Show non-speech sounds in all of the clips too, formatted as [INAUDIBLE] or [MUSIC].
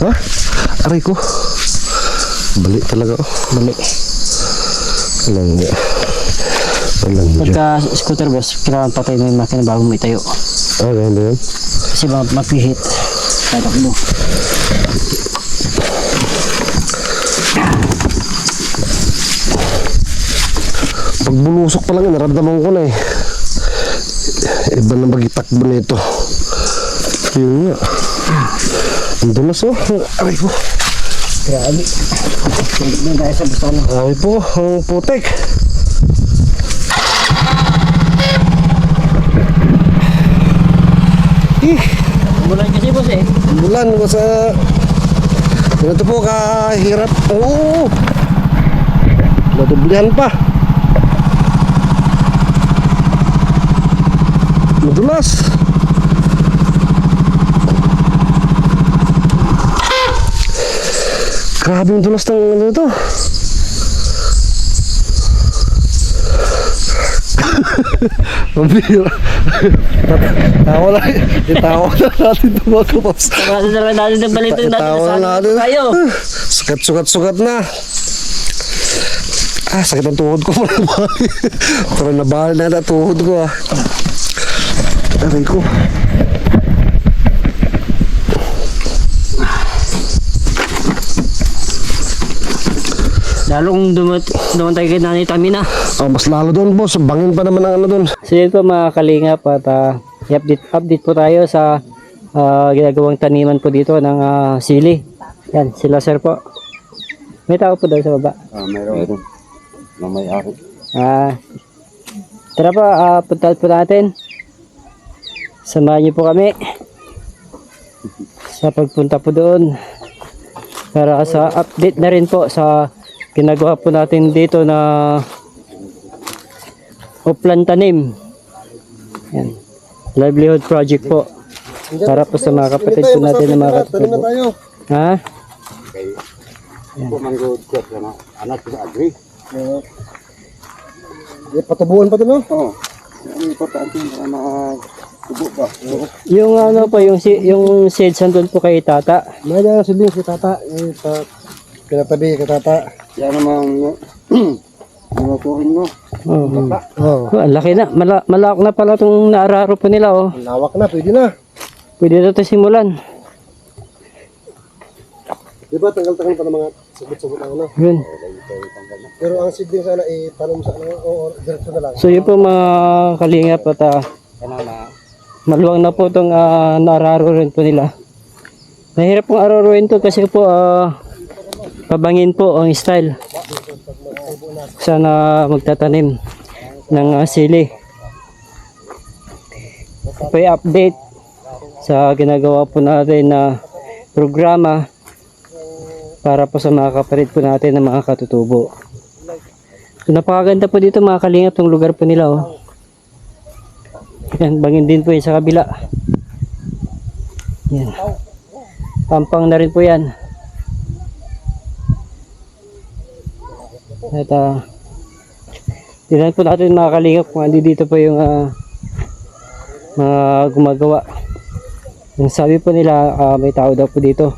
Ha? Aray ko. Bali talaga oh. Bali. Alam niya. Alam niya. Pagka scooter boss, kailangan patay mo yung makina bago mo itayo. Ah, ganun ba yun? Kasi ba mapihit. Tatakbo. Pag bulusok pa lang yun, naramdaman ko na eh. Iba na magitakbo nito. Yun nga. Ang dulas oh. Aray ko. Grabe. Hindi tayo sa basta na. Aray po. Ang putek. Ih. Bulan kasi boss eh. Bulan ko sa... Ito po kahirap. Oo. Madublihan pa. Madulas. Grabe yung dulas ng ano ito. Mabira. [LAUGHS] Tawa na. Itawa na natin ito mga kapaps. Tapos na lang natin ng balito natin. Itawa na natin. tayo? Sukat, sukat, sukat na. Ah, sakit ang tuhod ko. [LAUGHS] Parang nabahal na na tuhod ko ah. Aray ko. Lalong dumat duman tayo kay Nanay Tamina. Ah, mas lalo doon boss. Bangin pa naman ang ano doon. So yun po mga kalingap at uh, i-update update po tayo sa ah, ginagawang taniman po dito ng ah, sili. Yan, sila sir po. May tao po daw sa baba. Ah, mayroon doon. Na may ari. Ah, tara po, ah, punta po natin. Samahan niyo po kami sa pagpunta po doon para sa update na rin po sa ginagawa po natin dito na uplan tanim. Yan. Livelihood project po. Para po sa mga kapatid po natin na mga kapatid po. tayo. Ha? Anak sa agri. Patubuan pa? Oo. Ang importante para makakubo ba. Yung ano po, yung, si, yung seeds andun po kay tata. May na si si tata. Yung sa pinatabi kay tata. Yan namang Inutuhin [CLEARS THROAT] mo. Oh, Oh. oh, ang laki na. Mala, malak na pala itong naararo po nila. Oh. Lawak na, pwede na. Pwede na ito simulan. Di ba tanggal-tanggal pa ng mga subot-subot ang ano? Yun. Pero ang seedling sana eh, tanong sa ano, o diretso na lang. So yun po mga kalingap at ah, maluwang na po itong uh, naararo rin po nila. Mahirap pong araruin to kasi po ah, pabangin po ang style. Sana magtatanim ng ah, sili. Yung update sa ginagawa po natin na programa para po sa mga kapatid po natin na mga katutubo. So, napakaganda po dito mga kalingap tong lugar po nila oh. Yan, bangin din po yan sa kabila. Yan. Pampang na rin po yan. At uh, tignan po natin mga kalingap kung andi dito po yung ah, mga gumagawa. Yung sabi po nila ah, may tao daw po dito.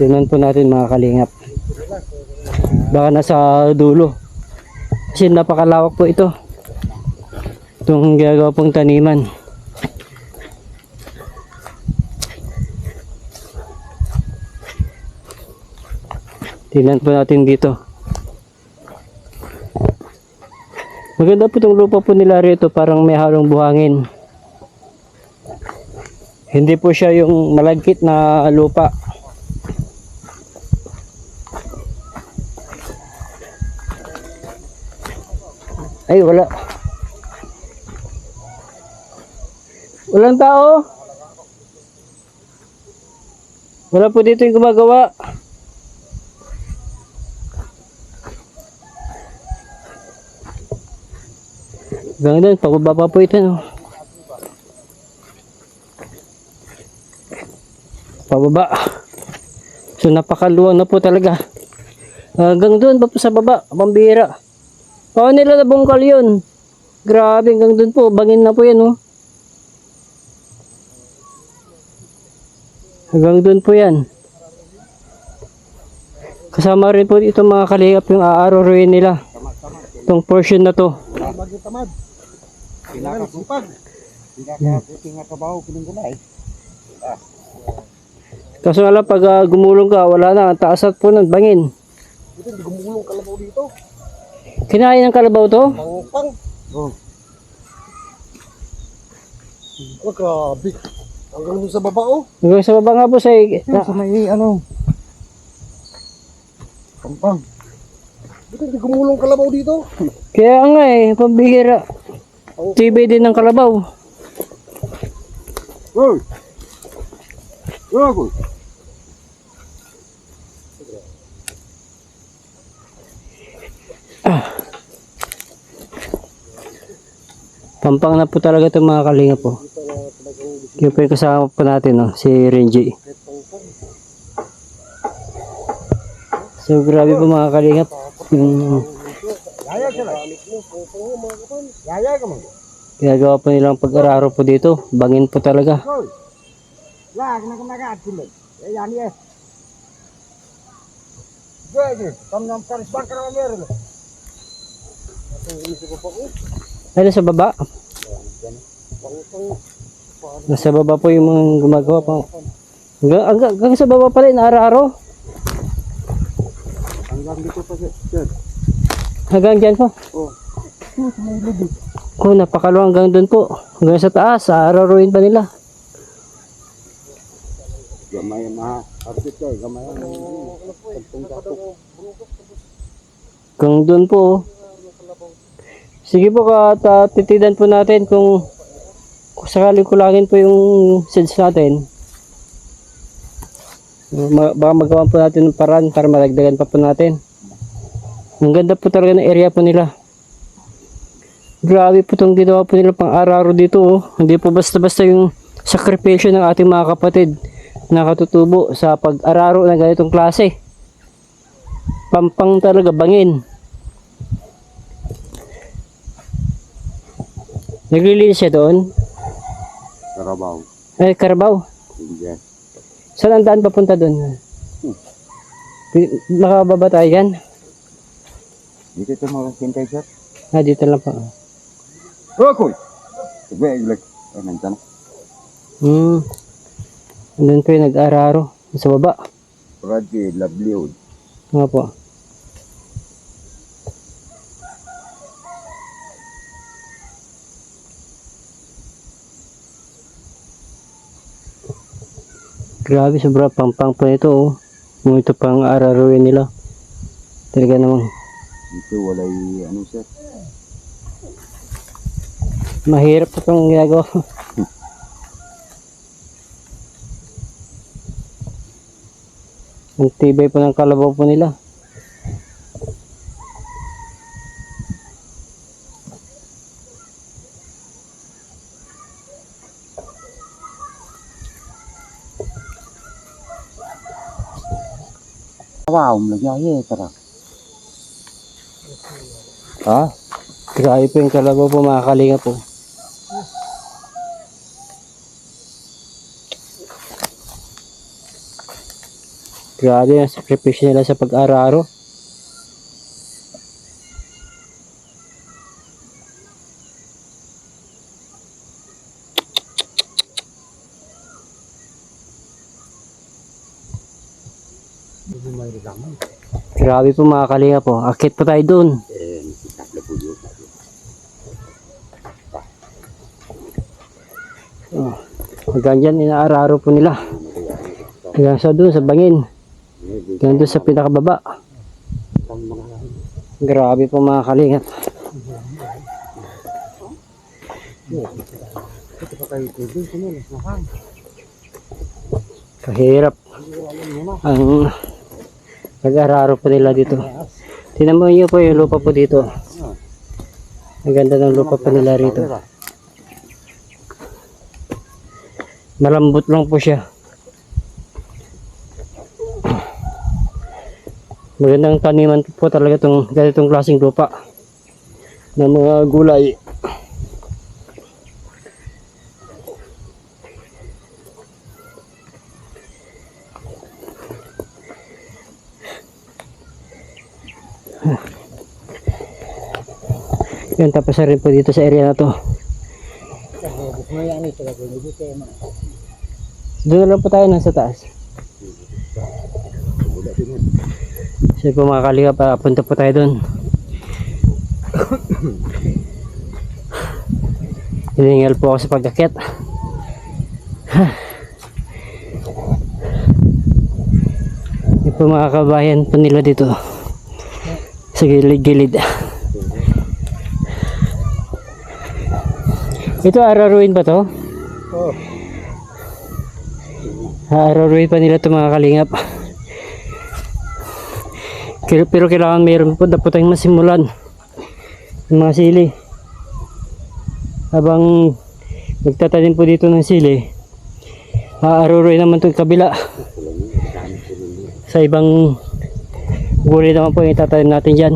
Tignan po natin mga kalingap. Baka nasa dulo. Kasi napakalawak po ito. Itong ginagawa pong taniman. Tingnan po natin dito. Maganda po itong lupa po nila rito. Parang may halong buhangin. Hindi po siya yung malagkit na lupa. Ay, wala. Walang tao. Wala po dito yung gumagawa. Hanggang doon, pababa pa po ito. No? Pababa. So napakaluwang na po talaga. Hanggang doon pa sa baba, pambira. Paano nila nabungkal yun? Grabe, hanggang doon po, bangin na po yan, oh. Hanggang doon po yan. Kasama rin po itong mga kalihap yung aaroruin nila. Itong portion na to. Bagyo tamad. Pinakasipag. Pinakabuti nga kabaho kining gulay. Kaso nga lang, pag ah, gumulong ka, wala na. Ang taas at po ng bangin. Ito, hindi gumulong kalabaw dito. Kinain ng kalabaw to? Pangpang. Oh. Oh, grabe. Hanggang dun sa baba, oh. Hanggang sa baba nga po sa... Sa may, ano. Pangpang. Ito, hindi gumulong kalabaw dito. Kaya nga eh, pambihira. TV din ng kalabaw. Hoy! Hoy! Pampang na po talaga itong mga kalinga po. Yung po yung kasama po natin, no? si Renji. So grabe po mga kalinga. Yung Yaya lang. Yaya ka man. ginagawa po nilang pag-araro po dito. Bangin po talaga. Lag na kumagat kulit. Yan yes. Gaya, tam nam paris bang ka naman meron. Pa. Ay, nasa baba. Nasa baba po yung mga gumagawa pa. Hanggang, hanggang, hanggang sa baba pala, inaararo. Hanggang dito pa siya. Hanggang dyan po. Oh. Oh, napakaluwang hanggang doon po. Hanggang sa taas, aararuin pa nila. Gamay na. Artist ko, gamay dato. Hanggang doon po. oh. Sige po, titidan po natin kung, kung sakaling kulangin po yung seeds natin. Ma- baka magawa po natin ng paraan para malagdagan pa po natin. Ang ganda po talaga ng area po nila. Grabe po itong ginawa po nila pang araro dito. Oh. Hindi po basta-basta yung sakripisyo ng ating mga kapatid na katutubo sa pag-araro ng ganitong klase. Pampang talaga, bangin. Naglilinis siya doon. Karabaw. Ay, Carabao. Hindi. Saan ang daan papunta doon? Pi- Makababa tayo yan? Dito ito mga sintay sir. Ah, dito lang pa. Rokoy! Sige, ilag. Oh, nandiyan. Hmm. Andun po yung nag-araro. Sa baba. Radyo, Livelihood. Nga po. Grabe, sobra pampang po nito oh. Kung ito pang araruin nila. Talaga namang Dito walay ano sir. mahirap po itong ginagawa. [LAUGHS] Ang tibay po ng kalabaw po nila. Wow, nagyaya tara. Ha? Grabe po yung kalabaw po mga kalinga po. Grabe ang sakripisyo nila sa pag-araro. Grabe po mga kalinga po. Akit pa tayo dun. Eh, nakita po yun. Oh, hanggang dyan, inaararo po nila. Hanggang sa doon, sa bangin. Hanggang doon sa pinakababa. Grabe po mga kalingap. Kahirap. Ang pag-araro po nila dito. Tinan nyo po yung lupa po dito. Ang ganda ng lupa pa nila rito. Malambot lang po siya. Magandang taniman po talaga itong ganitong klaseng lupa ng mga gulay. Yan, tapos rin po dito sa area na to. Doon na lang po tayo nasa taas. Kasi po mga kalingap, ah, punta po tayo doon. [COUGHS] Hiningal po ako sa pagkakit. [SIGHS] Yung po mga kabayan po nila dito. Sa gilid-gilid. Ito araruin ba to? Oh. Araruin pa nila ito mga kalingap. Pero, pero kailangan mayroon po po tayong masimulan. Yung mga sili. Habang nagtatanim po dito ng sili, aaruroy naman itong kabila. Sa ibang gulay naman po yung itatanim natin dyan.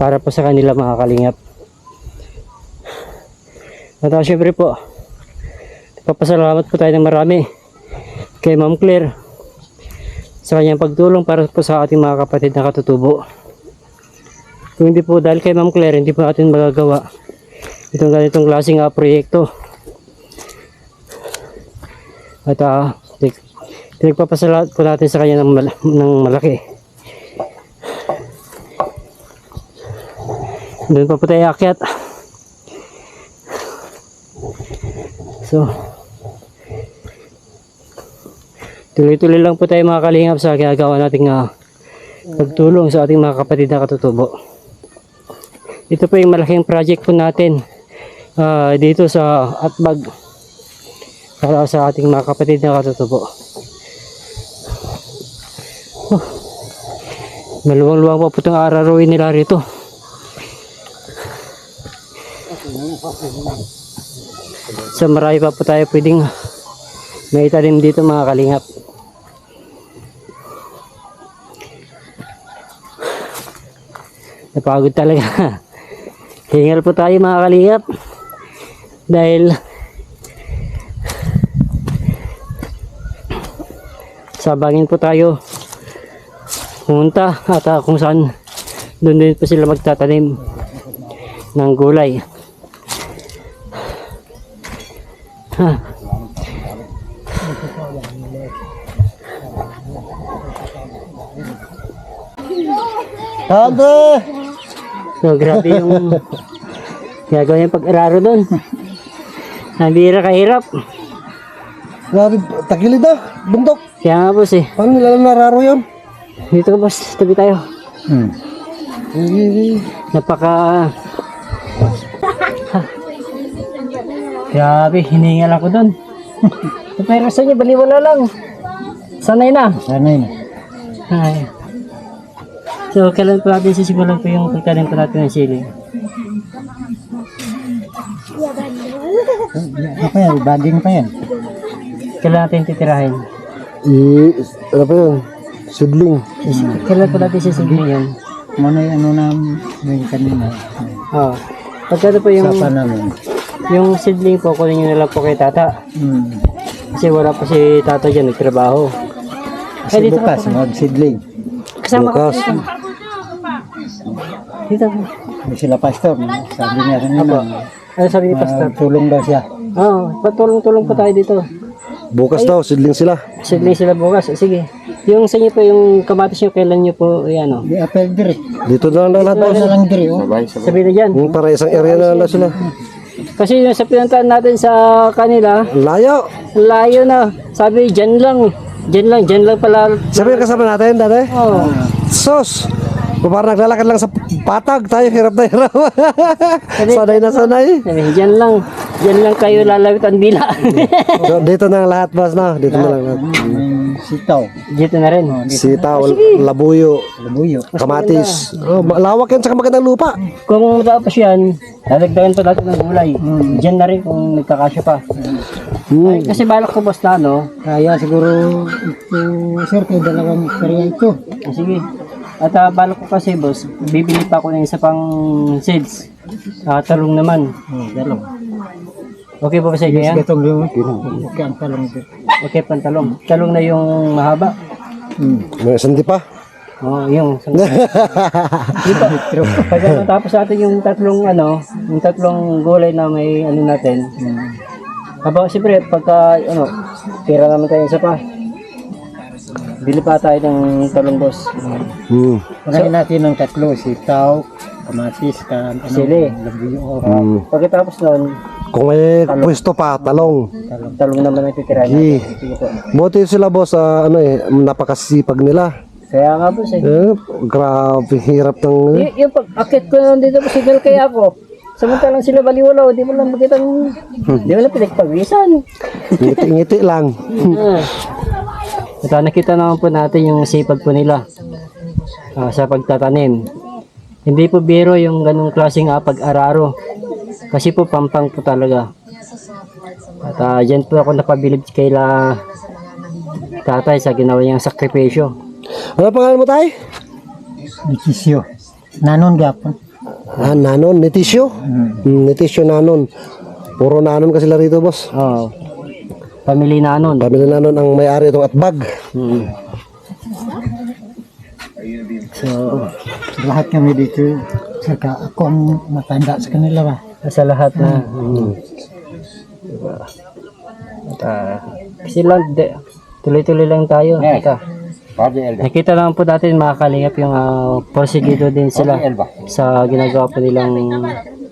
Para po sa kanila mga kalingap. At syempre po, papasalamat po tayo ng marami kay Ma'am Claire sa kanyang pagtulong para po sa ating mga kapatid na katutubo. Kung hindi po dahil kay Ma'am Claire, hindi po natin magagawa itong ganitong klaseng uh, proyekto. At uh, pinagpapasalamat po natin sa kanya ng, mal- ng malaki. Doon pa po tayo akyat. So, tuloy-tuloy lang po tayo mga kalingap sa ginagawa nating uh, pagtulong sa ating mga kapatid na katutubo. Ito po yung malaking project po natin ah, dito sa Atbag para sa ating mga kapatid na katutubo. Oh, maluwang-luwang pa po itong araruin nila rito. So marami pa po tayo pwedeng maitanim dito mga kalingap. Napagod talaga. Hingal po tayo mga kalingap. Dahil sabangin po tayo pumunta at ah, kung saan doon din po sila magtatanim ng gulay. Ha. Andre! So, grabe yung gagawin yung pag-araro doon. Nabira kahirap. Grabe, tagilid na. Bundok. Kaya nga boss eh. Paano nila nararo yun? Dito ka boss, tabi tayo. Hmm. Napaka... Ha. Grabe, hiningal ako doon. [LAUGHS] Pero sa inyo, baliwala lang. Sanay na. Sana yun. Ay. So, kailan pa natin sisimulan po yung pagkalim pa natin ng sili? Ano pa yan? Baging pa yan. Kailan natin titirahin? I, ano pa yun? Sidling. Kailan pa natin sisimulan yan? Ano yung ano na yung kanina. Oo. Pagkano po yung, Sapa namin. yung seedling po, kunin nyo na lang po kay tata. Hmm. Kasi wala pa si tata dyan, nagtrabaho. Kasi dito bukas, ka po. mag-sidling. Kasama ka Bukas. dito. Dito po. Sila pastor. Sabi niya kanina. Apo. Ano sabi ni Pastor? Tulong daw siya. Oo, patulong-tulong po tayo dito. Bukas daw, sidling sila. Seedling sila bukas. Sige. Yung sa inyo po, yung kamatis nyo, kailan nyo po, yan o. Di apel diri. Dito na lang daw lahat. Ito na lang diri. Oh. Sabi na dyan. Yung para isang area na lang sila. Kasi yung sa pinuntahan natin sa kanila, Layo. layo na. Sabi, dyan lang. Dyan lang, dyan lang pala. Sabi yung kasama natin dati. Oo. Sos! Kung parang naglalakad lang sa patag, tayo hirap na hirap. sanay na sanay. Sabi, dyan lang. Dyan lang kayo lalawit ang dila. So, dito na ang lahat, boss, na. Dito na lang. lahat. sitaw. Dito na rin. Sitaw, labuyo, Labuyo. kamatis. Oh, malawak yan sa magandang lupa. Kung matapos yan, dadagdagan pa natin ng gulay. Diyan na rin kung nagkakasya pa. Hmm. Ay, kasi balak ko boss na, no? Kaya siguro ito, sir, kay dalawang kariya ito. Ah, sige. At ah, balak ko kasi boss, bibili pa ako ng isa pang seeds. Ah, talong naman. Oh, dalawa. Okay po ba sa inyo yan? Gatong yung okay ang talong. Okay, pantalong. Talong na yung mahaba. Hmm. May sandi pa. Oo, oh, yung. [LAUGHS] Dito, pag matapos natin yung tatlong ano, yung tatlong gulay na may ano natin. Habang siyempre, pagka ano, pera naman tayo isa pa. Bili pa tayo ng talong boss. Hmm. Pagkain natin ng tatlo, sitaw, kamatis, ka, ano, Sili. labuyo, o Hmm. Pagkatapos nun, Kung may pwesto pa, talong. talong. talong naman ang titira po. Buti sila boss, ah, ano eh, napakasipag nila. Kaya nga boss eh. Eh, grabe, hirap ng... Y- yung pag-akit ko lang dito po signal kaya ako. Samantalang sila baliwalaw, di mo lang makita di mo lang pinagpawisan. Ngiti-ngiti lang. [LAUGHS] At ah, nakita naman po natin yung sipag po nila ah, sa pagtatanim. Hindi po biro yung ganong klaseng ah, pag-araro. Kasi po pampang po talaga. At ah, dyan po ako napabilib kay la tatay sa ginawa niyang sakripisyo. Ano pangalan mo tay? Ikisyo. Nanon gapon. Ah, nanon, netisyo. Hmm, netisyo nanon. Puro nanon kasi sila rito boss. Oo. Family na nun. Pamilya nanon ang may-ari itong atbag. Mm. So, Lahat kami dito, saka ako ang matanda sa kanila ba. sa lahat na. Mm. Diba? At, ah, kasi lang, de, tuloy-tuloy lang tayo. Ika. Nakita lang po natin mga kalingap yung uh, porsigido din sila sa ginagawa po nilang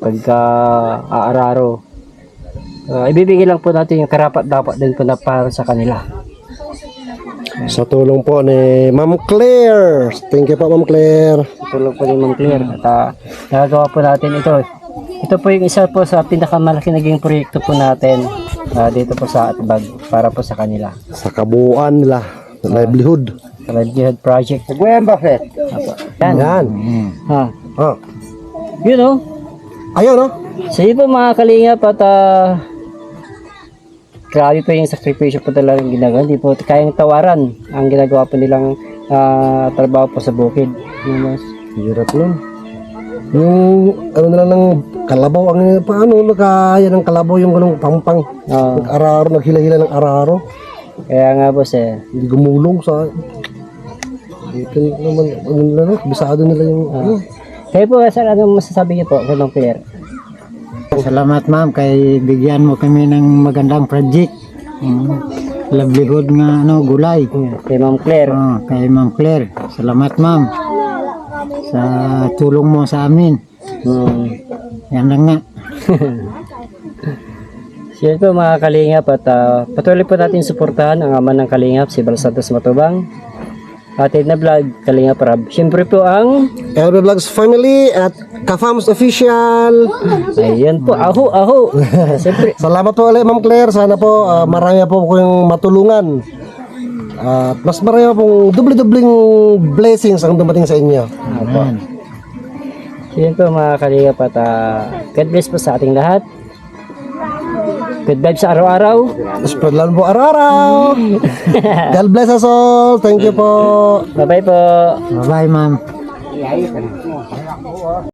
pagka-aararo. Uh, ibibigay lang po natin yung karapat dapat din po na para sa kanila. Sa tulong po ni Ma'am Claire. Thank you po Ma'am Claire. Tulog po ni Ma'am Claire. At uh, nagagawa po natin ito. Ito po yung isa po sa pinakamalaki naging proyekto po natin ah, dito po sa Atbag para po sa kanila. Sa kabuuan nila. Livelihood. Sa Livelihood Project. Gwen Buffett. Yan. Yan. Ha. Ah. Yun oh. Ayun no? So yun po mga kalingap at ah, grabe po yung sakripisyo po talaga yung ginagawa. Hindi po kayang tawaran ang ginagawa po nilang ah, trabaho po sa bukid. Yun, boss. Hirap nun. Yung ano nila ng kalabaw ang paano nakaya ng kalabaw yung ganung pampang Ah, nag-araro naghila-hila ng araro kaya nga boss eh. hindi gumulong sa ito naman ano nila no bisado nila yung ano Kayo po, sir, ano masasabi niyo po, Ganong Claire? Salamat ma'am kay bigyan mo kami ng magandang project. Mm. Livelihood nga ano gulay. Kay Ma'am Claire. Oh, kay Ma'am Claire. Salamat ma'am sa tulong mo sa amin. Hmm. Yan lang nga. [LAUGHS] Yun po mga kalingap at ah, patuloy po natin suportahan ang ama ng kalingap, si Bal Santos Matubang. Atin na vlog, Kalingap Rab. Siyempre po ang, LB Vlogs family at Kafams official ayan po, aho, aho. [LAUGHS] Siyempre, salamat po ulit Ma'am Claire sana po ah, marami po kayong matulungan at mas marami pong doble-dobling blessings ang dumating sa inyo Amen. so yun po mga kalingap at ah, God bless po sa ating lahat. Good vibes sa araw-araw. spread lang po araw-araw [LAUGHS] God bless us all thank you po Bye-bye po. Bye-bye ma'am.